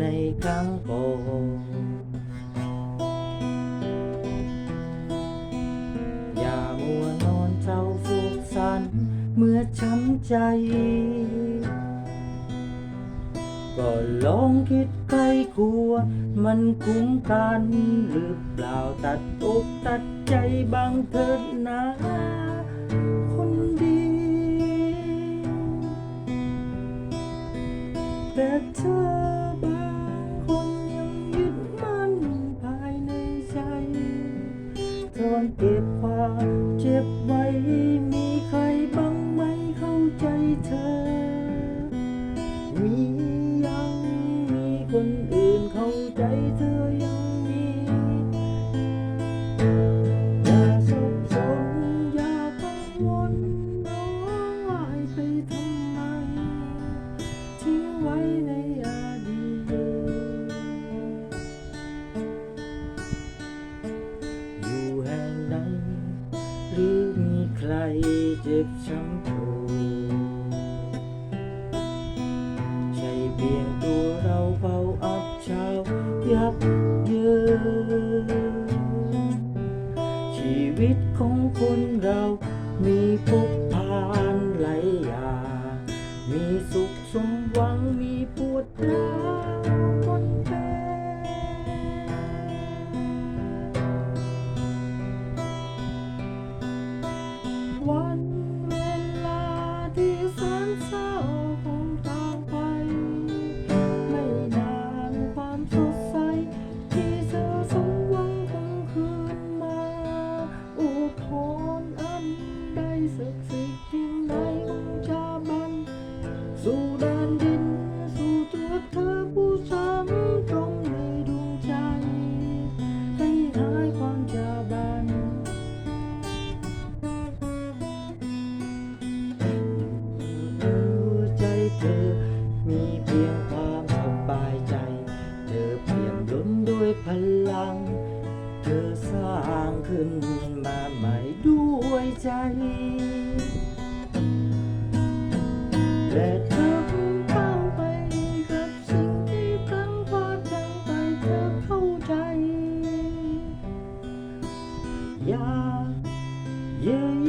ในครั้งก่อนอย่ามัวนอนเศร้าโศกสันเมื่อช้ำใจ ก็ลองคิดใครควรมันคุ้มกันหรือเปล่าตัดอกตัดใจบางเถิดนะ ซ่อน มีใครเจ็บช้ำโชใช่เพียงตัวเราเฝ้าอับเช้ายับเยินชีวิตของคนเรามีพบผ่านหลายอย่างมีสุขสมหวังมีปวดร้าว มาใหม่ด้วยใจ และเธอคงเข้าไปกับสิ่งที่พลังพลาดดังไปเธอเข้าใจ อย่าเย้